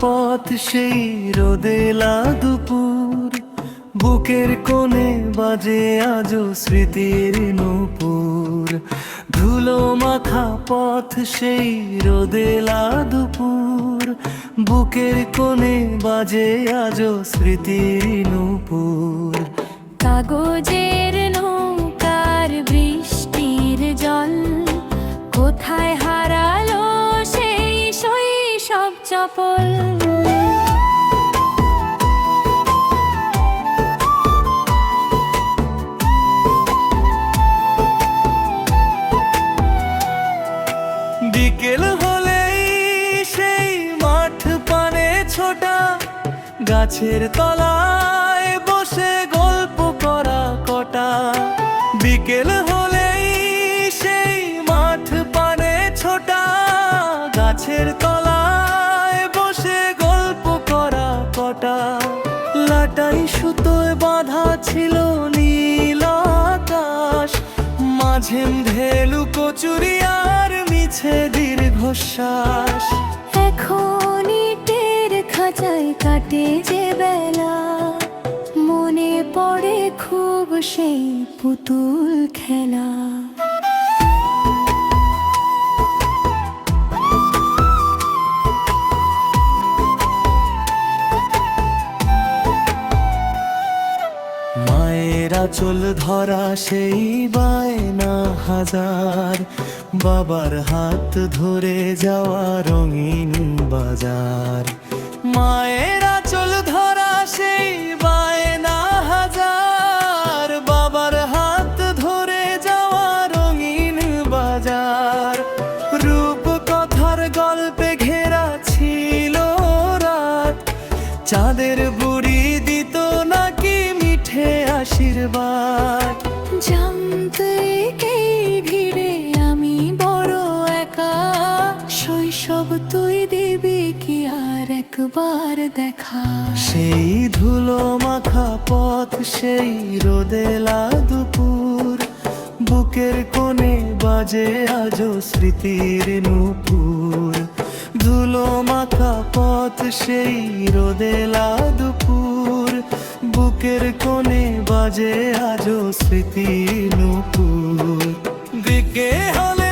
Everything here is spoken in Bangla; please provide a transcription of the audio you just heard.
পথ, সেই রোদেলা দুপুর বুকের কোণে বাজে আজো স্মৃতির নূপুর। ধুলো মাখা পথ, সেই রোদেলা দুপুর বুকের কোণে বাজে আজো স্মৃতির নূপুর। কাগজের চপল বিকেল হলেই সেই মাঠ পানে ছোটা গাছের তলায় ছিল নীল আকাশ, মাঝে ঢেলু কচুরি আর মিছে দীর্ঘশ্বাস। এখন ইটের খাঁচায় কাটে যে বেলা। মনে পড়ে খুব সেই পুতুল খেলা। আঁচল ধরা সেই বায়না হাজার। বাবার হাত ধরে যাওয়া রঙিন বাজার। মায়ের আঁচল ধরা সেই বায়না হাজার। বাবার হাত ধরে যাওয়া রঙিন বাজার। রূপ কথার গল্পে ঘেরা ছিল রাত। চাঁদের আশীর্বাদ। জানতে কে ঘিরে আমি বড় একা। শৈশব তুই দিবি কি আর একবার দেখা? সেই ধুলো মাখা পথ সেই রোদেলা দুপুর বুকের কোণে বাজে আজো স্মৃতির নূপুর। ধুলো মাখা পথ সেই রোদেলা দুপুর বুকের কোণে বাজে আজো স্মৃতি নূপুর। দিকে হলে